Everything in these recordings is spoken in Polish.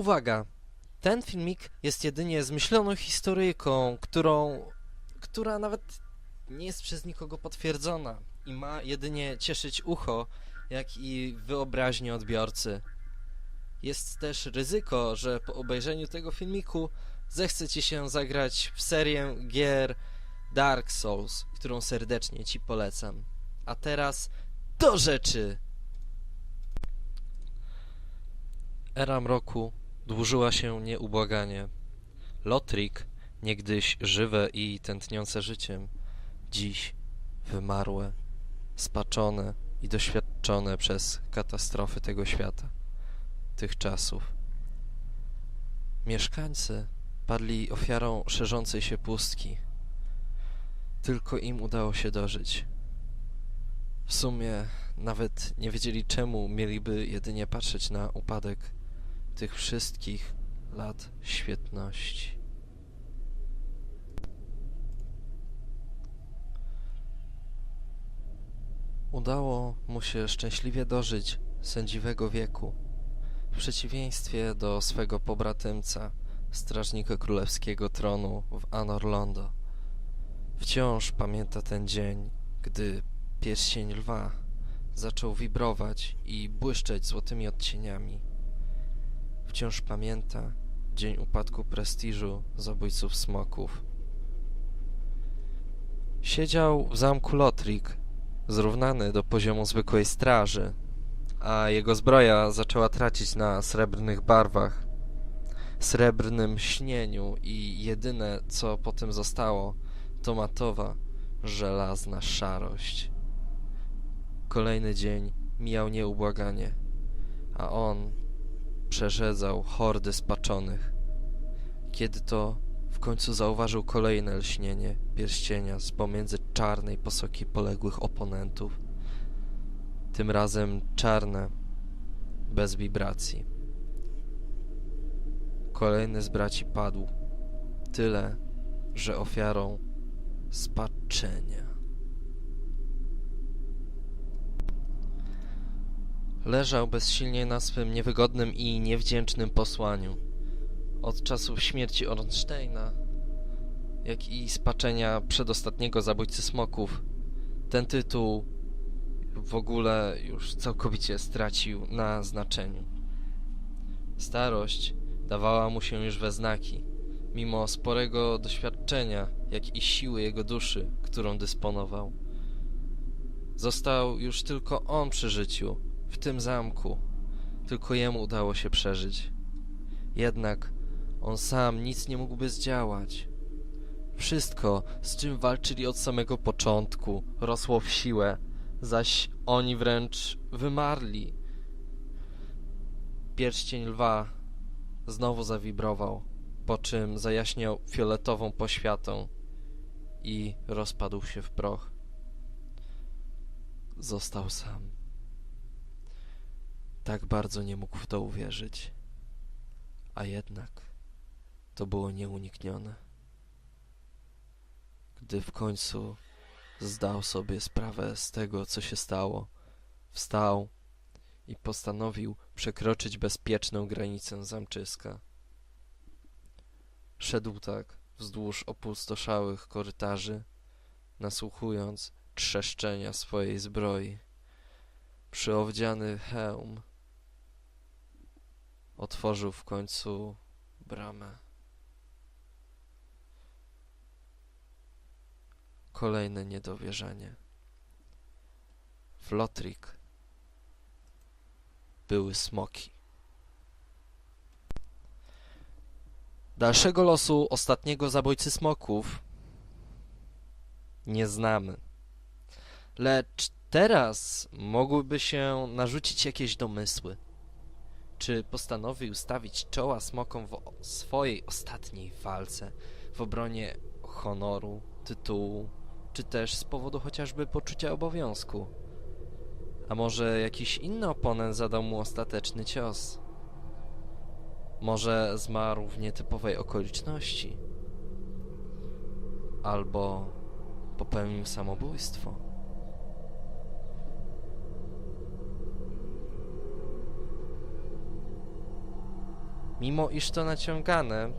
Uwaga! Ten filmik jest jedynie zmyśloną historyjką, którą, która nawet nie jest przez nikogo potwierdzona i ma jedynie cieszyć ucho, jak i wyobraźnię odbiorcy. Jest też ryzyko, że po obejrzeniu tego filmiku zechce ci się zagrać w serię gier Dark Souls, którą serdecznie ci polecam. A teraz do rzeczy! Era mroku dłużyła się nieubłaganie. Lotrik, niegdyś żywe i tętniące życiem, dziś wymarłe, spaczone i doświadczone przez katastrofy tego świata, tych czasów. Mieszkańcy padli ofiarą szerzącej się pustki. Tylko im udało się dożyć. W sumie nawet nie wiedzieli czemu mieliby jedynie patrzeć na upadek tych wszystkich lat świetności. Udało mu się szczęśliwie dożyć sędziwego wieku, w przeciwieństwie do swego pobratymca, strażnika królewskiego tronu w Anor Londo. Wciąż pamięta ten dzień, gdy pierścień lwa zaczął wibrować i błyszczeć złotymi odcieniami. Wciąż pamięta dzień upadku prestiżu zabójców smoków. Siedział w zamku Lotrik, zrównany do poziomu zwykłej straży, a jego zbroja zaczęła tracić na srebrnych barwach, srebrnym śnieniu i jedyne, co po tym zostało, to matowa, żelazna szarość. Kolejny dzień mijał nieubłaganie, a on przerzedzał hordy spaczonych. Kiedy to w końcu zauważył kolejne lśnienie pierścienia z pomiędzy czarnej posoki poległych oponentów. Tym razem czarne, bez wibracji. Kolejny z braci padł. Tyle, że ofiarą spaczenia. Leżał bezsilnie na swym niewygodnym i niewdzięcznym posłaniu. Od czasów śmierci Ornsteina, jak i spaczenia przedostatniego zabójcy smoków, ten tytuł w ogóle już całkowicie stracił na znaczeniu. Starość dawała mu się już we znaki, mimo sporego doświadczenia, jak i siły jego duszy, którą dysponował. Został już tylko on przy życiu, w tym zamku. Tylko jemu udało się przeżyć. Jednak on sam nic nie mógłby zdziałać. Wszystko, z czym walczyli od samego początku, rosło w siłę, zaś oni wręcz wymarli. Pierścień lwa znowu zawibrował, po czym zajaśniał fioletową poświatą i rozpadł się w proch. Został sam. Tak bardzo nie mógł w to uwierzyć. A jednak to było nieuniknione. Gdy w końcu zdał sobie sprawę z tego, co się stało, wstał i postanowił przekroczyć bezpieczną granicę zamczyska. Szedł tak wzdłuż opustoszałych korytarzy, nasłuchując trzeszczenia swojej zbroi. Przyodziany hełm otworzył w końcu bramę. Kolejne niedowierzanie. W Lotrik były smoki. Dalszego losu ostatniego zabójcy smoków nie znamy. Lecz teraz mogłyby się narzucić jakieś domysły. Czy postanowił stawić czoła smokom w swojej ostatniej walce w obronie honoru, tytułu czy też z powodu chociażby poczucia obowiązku. A może jakiś inny oponent zadał mu ostateczny cios? Może zmarł w nietypowej okoliczności? Albo popełnił samobójstwo? Mimo iż to naciągane,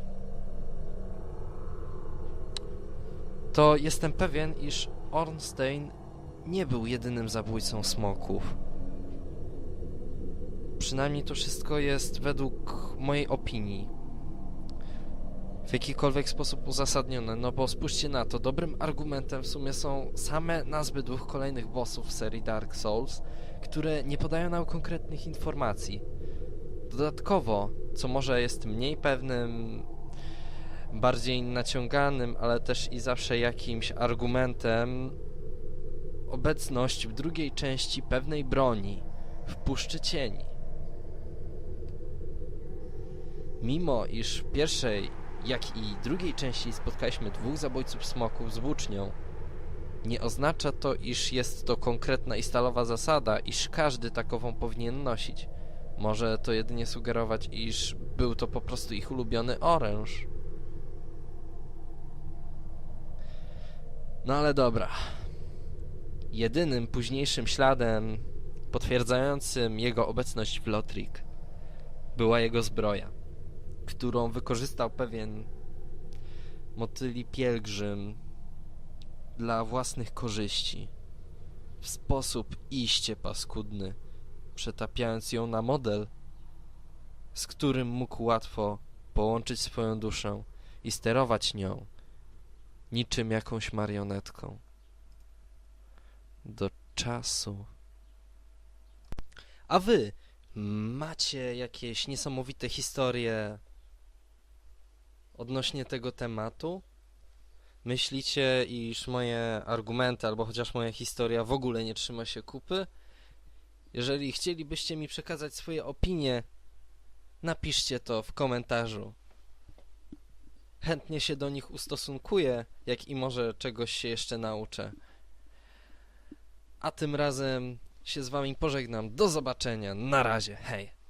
to jestem pewien, iż Ornstein nie był jedynym zabójcą smoków. Przynajmniej to wszystko jest według mojej opinii w jakikolwiek sposób uzasadnione, no bo spójrzcie na to, dobrym argumentem w sumie są same nazwy dwóch kolejnych bossów serii Dark Souls, które nie podają nam konkretnych informacji. Dodatkowo, co może jest mniej pewnym, bardziej naciąganym, ale też i zawsze jakimś argumentem, obecność w drugiej części pewnej broni w Puszczy Cieni. Mimo iż w pierwszej, jak i drugiej części spotkaliśmy dwóch zabójców smoków z włócznią, nie oznacza to, iż jest to konkretna i stalowa zasada, iż każdy takową powinien nosić. Może to jedynie sugerować, iż był to po prostu ich ulubiony oręż. No ale dobra. Jedynym późniejszym śladem potwierdzającym jego obecność w Lotrik była jego zbroja, którą wykorzystał pewien motyli pielgrzym dla własnych korzyści w sposób iście paskudny, przetapiając ją na model, z którym mógł łatwo połączyć swoją duszę i sterować nią niczym jakąś marionetką. Do czasu. A wy macie jakieś niesamowite historie odnośnie tego tematu? Myślicie, iż moje argumenty albo chociaż moja historia w ogóle nie trzyma się kupy? Jeżeli chcielibyście mi przekazać swoje opinie, napiszcie to w komentarzu. Chętnie się do nich ustosunkuję, jak i może czegoś się jeszcze nauczę. A tym razem się z wami pożegnam. Do zobaczenia. Na razie. Hej.